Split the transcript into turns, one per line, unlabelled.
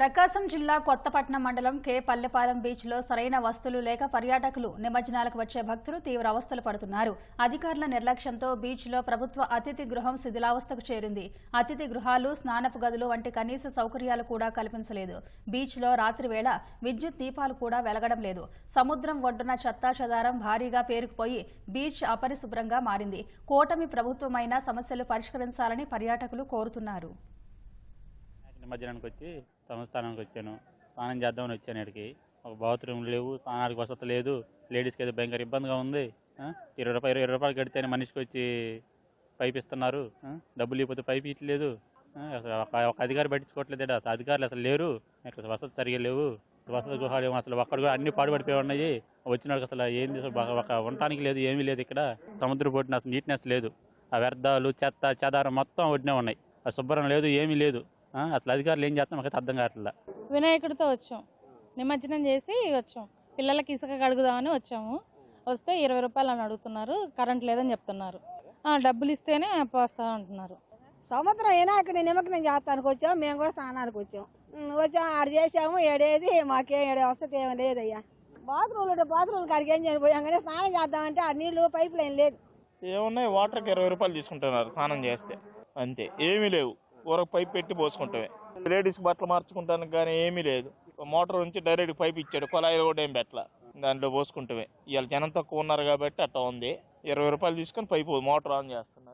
ప్రకాశం జిల్లా కొత్తపట్నం మండలం కే. పల్లెపాలెం బీచ్లో సరైన వస్తువులు లేక పర్యాటకులు నిమజ్జనాలకు వచ్చే భక్తులు తీవ్ర అవస్థలు పడుతున్నారు. అధికారుల నిర్లక్ష్యంతో బీచ్లో ప్రభుత్వ అతిథి గృహం శిథిలావస్థకు చేరింది. అతిథి గృహాలు స్నానపు గదులు వంటి కనీస సౌకర్యాలు కూడా కల్పించలేదు. బీచ్లో విద్యుత్ దీపాలు కూడా వెలగడం లేదు. సముద్రం ఒడ్డున చెత్తా చెదారం భారీగా పేరుకుపోయి బీచ్ అపరిశుభ్రంగా మారింది. కూటమి ప్రభుత్వమైన సమస్యలు పరిష్కరించాలని పర్యాటకులు కోరుతున్నారు.
నిమజ్జనానికి వచ్చి సంస్థానానికి వచ్చాను. స్నానం చేద్దామని వచ్చాను ఇక్కడికి. ఒక బాత్రూమ్ లేవు స్నానానికి వసతి లేదు. లేడీస్కి అయితే భయంకర ఇబ్బందిగా ఉంది. ఇరవై రూపాయలు ఇరవై రూపాయలు కడితేనే మనిషికి వచ్చి పైప్ ఇస్తున్నారు. డబ్బులు ఇవ్వకపోతే పైప్ ఇట్లేదు ఒక ఒక అధికారి పట్టించుకోవట్లేదు అసలు అధికారులు అసలు లేరు. ఇక్కడ వసతి సరిగా లేవు. వసతి గృహాలు అసలు ఒక్కడ కూడా అన్ని పాడుపడిపోయి ఉన్నాయి. వచ్చిన అసలు ఏంది ఒక- ఉండటానికి లేదు ఏమీ లేదు ఇక్కడ. సముద్ర పోటీన అసలు నీట్నెస్ లేదు. ఆ వ్యర్థాలు చెత్త చెదారం మొత్తం ఒడ్డునే ఉన్నాయి. ఆ శుభ్రం లేదు ఏమీ లేదు. అసలు అధికారులు ఏం చేస్తున్నారు మాకైతే అర్థం కావట్లేదు
వినాయకుడితో వచ్చాం. నిమజ్జనం చేసి వచ్చాం. పిల్లలకి ఇసుక కడుగుదామని వచ్చాము. వస్తే ఇరవై రూపాయలు అని అడుగుతున్నారు. కరెంట్ లేదని చెప్తున్నారు. ఆ, డబ్బులు ఇస్తేనే పోస్తా అంటున్నారు.
సంవత్సరం అయినా ఇక్కడ నిమగ్నం చేస్తానికి వచ్చాం. మేము కూడా స్నానానికి వచ్చాం. వచ్చాం ఆడ చేసాము ఏడేది మాకేం ఏడే వసతి ఏం లేదయ్యా. బాత్రూమ్లు బాత్రూమ్ కాడికి ఏం చేయబోయాం కానీ స్నానం చేద్దామంటే ఆ నీళ్ళు పైప్ లైన్ లేదు
ఏమున్నాయి? వాటర్కి ఇరవై రూపాయలు తీసుకుంటున్నారు స్నానం చేస్తే. అంతే. ఏమీ లేవు. ఊరకు పైప్ పెట్టి పోసుకుంటామే. లేడీస్కి బట్టలు మార్చుకుంటానికి కానీ ఏమీ లేదు. మోటార్ నుంచి డైరెక్ట్ పైప్ ఇచ్చాడు కొలాయిలు కూడా ఏం పెట్టలా. దాంట్లో పోసుకుంటామే. ఇవాళ జనం తక్కువ ఉన్నారు కాబట్టి అట్లా ఉంది. ఇరవై రూపాయలు తీసుకొని పైపు మోటార్ ఆన్ చేస్తున్నారు.